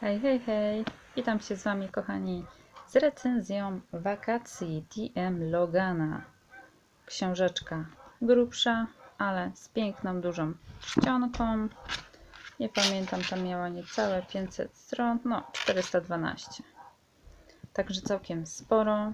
Hej, hej, hej! Witam się z Wami, kochani, z recenzją wakacji TM Logana. Książeczka grubsza, ale z piękną, dużą czcionką. Nie pamiętam, tam miała niecałe 500 stron, no 412. Także całkiem sporo.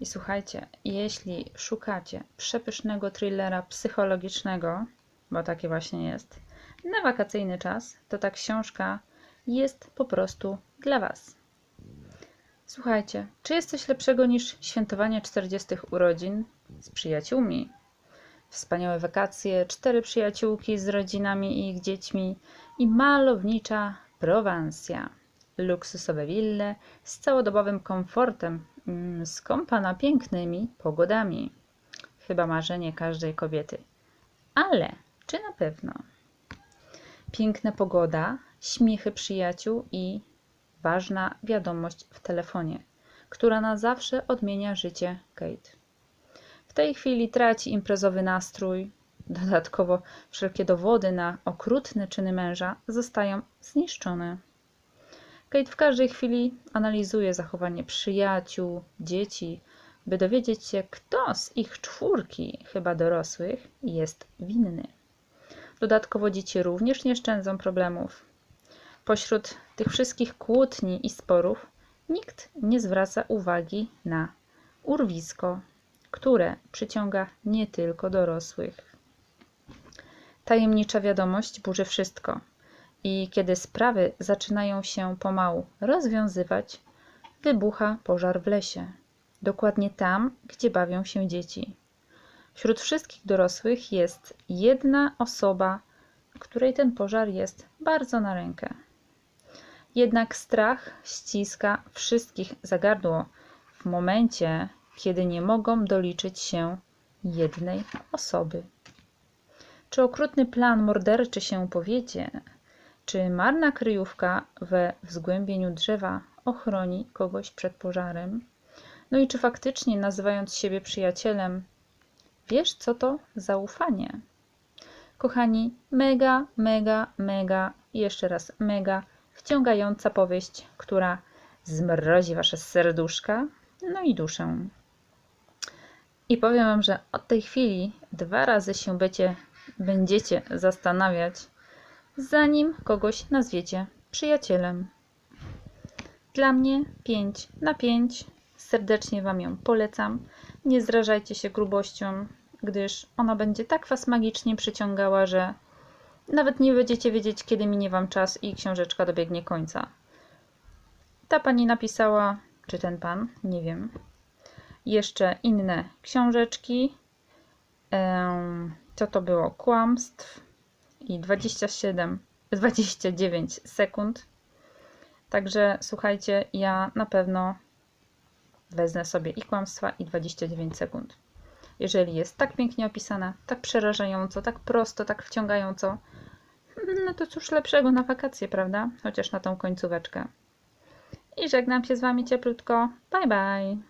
I słuchajcie, jeśli szukacie przepysznego thrillera psychologicznego, bo takie właśnie jest, na wakacyjny czas, to ta książka jest po prostu dla Was. Słuchajcie, czy jest coś lepszego niż świętowanie 40 urodzin z przyjaciółmi? Wspaniałe wakacje, cztery przyjaciółki z rodzinami i ich dziećmi i malownicza Prowansja. Luksusowe wille z całodobowym komfortem, mm, skąpana pięknymi pogodami. Chyba marzenie każdej kobiety. Ale czy na pewno? Piękna pogoda, śmiechy przyjaciół i ważna wiadomość w telefonie, która na zawsze odmienia życie Kate. W tej chwili traci imprezowy nastrój. Dodatkowo wszelkie dowody na okrutne czyny męża zostają zniszczone. Kate w każdej chwili analizuje zachowanie przyjaciół, dzieci, by dowiedzieć się, kto z ich czwórki, chyba dorosłych, jest winny. Dodatkowo dzieci również nie szczędzą problemów. Pośród tych wszystkich kłótni i sporów nikt nie zwraca uwagi na urwisko, które przyciąga nie tylko dorosłych. Tajemnicza wiadomość burzy wszystko i kiedy sprawy zaczynają się pomału rozwiązywać, wybucha pożar w lesie, dokładnie tam, gdzie bawią się dzieci. Wśród wszystkich dorosłych jest jedna osoba, której ten pożar jest bardzo na rękę. Jednak strach ściska wszystkich za gardło w momencie, kiedy nie mogą doliczyć się jednej osoby. Czy okrutny plan morderczy się powiedzie? Czy marna kryjówka we wzgłębieniu drzewa ochroni kogoś przed pożarem? No i czy faktycznie, nazywając siebie przyjacielem, wiesz, co to zaufanie? Kochani, mega, mega, mega jeszcze raz mega wciągająca powieść, która zmrozi wasze serduszka, no i duszę. I powiem wam, że od tej chwili dwa razy się będzie, będziecie zastanawiać, zanim kogoś nazwiecie przyjacielem. Dla mnie 5 na 5. Serdecznie Wam ją polecam. Nie zrażajcie się grubością, gdyż ona będzie tak Was magicznie przyciągała, że nawet nie będziecie wiedzieć, kiedy minie Wam czas i książeczka dobiegnie końca. Ta pani napisała, czy ten pan, nie wiem, jeszcze inne książeczki. Co to było? Kłamstw i 27, 29 sekund. Także słuchajcie, ja na pewno wezmę sobie i kłamstwa, i 29 sekund. Jeżeli jest tak pięknie opisana, tak przerażająco, tak prosto, tak wciągająco, no to cóż lepszego na wakacje, prawda? Chociaż na tą końcóweczkę. I żegnam się z Wami cieplutko. Bye bye.